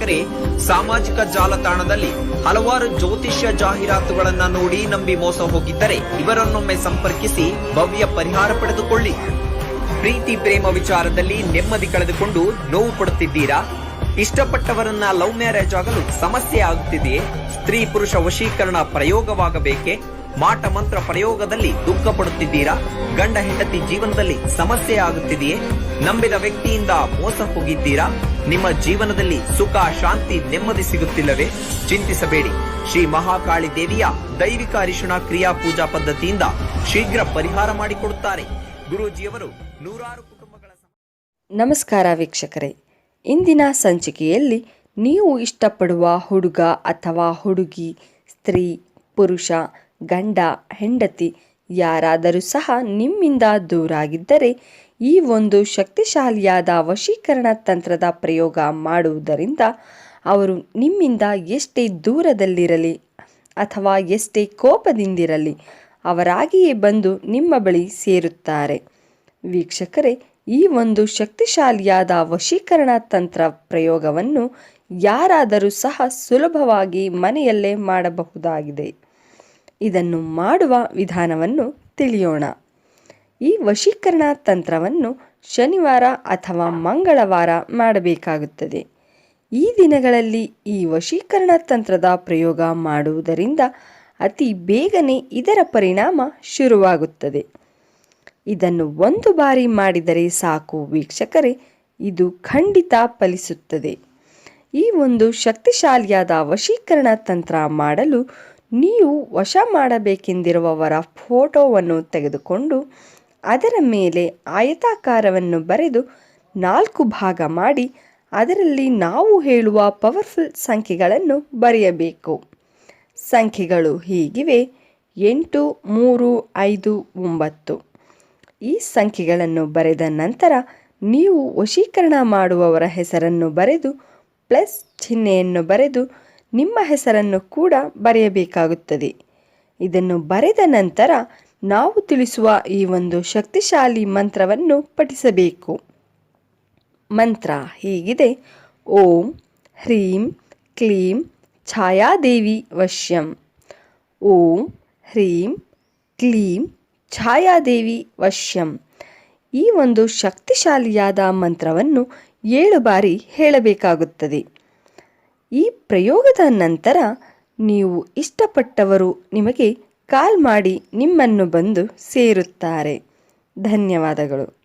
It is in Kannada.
ವೀಕ್ಷಕರೇ, ಸಾಮಾಜಿಕ ಜಾಲತಾಣದಲ್ಲಿ ಹಲವಾರು ಜ್ಯೋತಿಷ್ಯ ಜಾಹೀರಾತುಗಳನ್ನು ನೋಡಿ ನಂಬಿ ಮೋಸ ಹೋಗಿದ್ದರೆ ಇವರನ್ನೊಮ್ಮೆ ಸಂಪರ್ಕಿಸಿ ಭವ್ಯ ಪರಿಹಾರ ಪಡೆದುಕೊಳ್ಳಿ. ಪ್ರೀತಿ ಪ್ರೇಮ ವಿಚಾರದಲ್ಲಿ ನೆಮ್ಮದಿ ಕಳೆದುಕೊಂಡು ನೋವು ಪಡುತ್ತಿದ್ದೀರಾ? ಇಷ್ಟಪಟ್ಟವರನ್ನ ಲವ್ ಮ್ಯಾರೇಜ್ ಆಗಲು ಸಮಸ್ಯೆ ಆಗುತ್ತಿದೆಯೇ? ಸ್ತ್ರೀ ಪುರುಷ ವಶೀಕರಣ ಪ್ರಯೋಗವಾಗಬೇಕೆ? ಮಾಟ ಮಂತ್ರ ಪ್ರಯೋಗದಲ್ಲಿ ದುಃಖ ಪಡುತ್ತಿದ್ದೀರಾ? ಗಂಡ ಹೆಂಡತಿ ಜೀವನದಲ್ಲಿ ಸಮಸ್ಯೆ ಆಗುತ್ತಿದೆಯೇ? ನಂಬಿದ ವ್ಯಕ್ತಿಯಿಂದ ಮೋಸ ಹೋಗಿದ್ದೀರಾ? ನಿಮ್ಮ ಜೀವನದಲ್ಲಿ ಸುಖ, ಶಾಂತಿ ನೆಮ್ಮದಿ ಸಿಗುತ್ತಿಲ್ಲವೇ? ಚಿಂತಿಸಬೇಡಿ. ಶ್ರೀ ಮಹಾಕಾಳಿ ದೇವಿಯ ದೈವಿಕ ಅರಿಶಿಣ ಕ್ರಿಯಾ ಪೂಜಾ ಪದ್ಧತಿಯಿಂದ ಶೀಘ್ರ ಪರಿಹಾರ ಮಾಡಿಕೊಡುತ್ತಾರೆ. ಗುರುಜಿಯವರು ನೂರಾರು ಕುಟುಂಬಗಳ ನಮಸ್ಕಾರ ವೀಕ್ಷಕರೇ. ಇಂದಿನ ಸಂಚಿಕೆಯಲ್ಲಿ ನೀವು ಇಷ್ಟಪಡುವ ಹುಡುಗ ಅಥವಾ ಹುಡುಗಿ, ಸ್ತ್ರೀ, ಪುರುಷ ಗಂಡ, ಹೆಂಡತಿ ಯಾರಾದರೂ ಸಹ ನಿಮ್ಮಿಂದ ದೂರಾಗಿದ್ದರೆ ಈ ಒಂದು ಶಕ್ತಿಶಾಲಿಯಾದ ವಶೀಕರಣ ತಂತ್ರದ ಪ್ರಯೋಗ ಮಾಡುವುದರಿಂದ ಅವರು ನಿಮ್ಮಿಂದ ಎಷ್ಟೇ ದೂರದಲ್ಲಿರಲಿ ಅಥವಾ ಎಷ್ಟೇ ಕೋಪದಿಂದಿರಲಿ ಅವರಾಗಿಯೇ ಬಂದು ನಿಮ್ಮ ಬಳಿ ಸೇರುತ್ತಾರೆ. ವೀಕ್ಷಕರೇ, ಈ ಒಂದು ಶಕ್ತಿಶಾಲಿಯಾದ ವಶೀಕರಣ ತಂತ್ರ ಪ್ರಯೋಗವನ್ನು ಯಾರಾದರೂ ಸಹ ಸುಲಭವಾಗಿ ಮನೆಯಲ್ಲೇ ಮಾಡಬಹುದಾಗಿದೆ. ಇದನ್ನು ಮಾಡುವ ವಿಧಾನವನ್ನು ತಿಳಿಯೋಣ. ಈ ವಶೀಕರಣ ತಂತ್ರವನ್ನು ಶನಿವಾರ ಅಥವಾ ಮಂಗಳವಾರ ಮಾಡಬೇಕಾಗುತ್ತದೆ. ಈ ದಿನಗಳಲ್ಲಿ ಈ ವಶೀಕರಣ ತಂತ್ರದ ಪ್ರಯೋಗ ಮಾಡುವುದರಿಂದ ಅತಿ ಬೇಗನೆ ಇದರ ಪರಿಣಾಮ ಶುರುವಾಗುತ್ತದೆ. ಇದನ್ನು ಒಂದು ಬಾರಿ ಮಾಡಿದರೆ ಸಾಕು ವೀಕ್ಷಕರೇ, ಇದು ಖಂಡಿತ ಫಲಿಸುತ್ತದೆ. ಈ ಒಂದು ಶಕ್ತಿಶಾಲಿಯಾದ ವಶೀಕರಣ ತಂತ್ರ ಮಾಡಲು ನೀವು ವಶ ಮಾಡಬೇಕೆಂದಿರುವವರ ಫೋಟೋವನ್ನು ತೆಗೆದುಕೊಂಡು ಅದರ ಮೇಲೆ ಆಯತಾಕಾರವನ್ನು ಬರೆದು ನಾಲ್ಕು ಭಾಗ ಮಾಡಿ ಅದರಲ್ಲಿ ನಾವು ಹೇಳುವ ಪವರ್ಫುಲ್ ಸಂಖ್ಯೆಗಳನ್ನು ಬರೆಯಬೇಕು. ಸಂಖ್ಯೆಗಳು ಹೀಗಿವೆ. ಎಂಟು, ಮೂರು, ಐದು, ಒಂಬತ್ತು. ಈ ಸಂಖ್ಯೆಗಳನ್ನು ಬರೆದ ನಂತರ ನೀವು ವಶೀಕರಣ ಮಾಡುವವರ ಹೆಸರನ್ನು ಬರೆದು, ಪ್ಲಸ್ ಚಿಹ್ನೆಯನ್ನು ಬರೆದು ನಿಮ್ಮ ಹೆಸರನ್ನು ಕೂಡ ಬರೆಯಬೇಕಾಗುತ್ತದೆ. ಇದನ್ನು ಬರೆದ ನಂತರ ನಾವು ತಿಳಿಸುವ ಈ ಒಂದು ಶಕ್ತಿಶಾಲಿ ಮಂತ್ರವನ್ನು ಪಠಿಸಬೇಕು. ಮಂತ್ರ ಹೀಗಿದೆ. ಓಂ ಹ್ರೀಂ ಕ್ಲೀಂ ಛಾಯಾದೇವಿ ವಶ್ಯಂ. ಓಂ ಹ್ರೀಂ ಕ್ಲೀಂ ಛಾಯಾದೇವಿ ವಶ್ಯಂ. ಈ ಒಂದು ಶಕ್ತಿಶಾಲಿಯಾದ ಮಂತ್ರವನ್ನು ಏಳು ಬಾರಿ ಹೇಳಬೇಕಾಗುತ್ತದೆ. ಈ ಪ್ರಯೋಗದ ನಂತರ ನೀವು ಇಷ್ಟಪಟ್ಟವರು ನಿಮಗೆ ಕಾಲ್ ಮಾಡಿ ನಿಮ್ಮನ್ನು ಬಂದು ಸೇರುತ್ತಾರೆ. ಧನ್ಯವಾದಗಳು.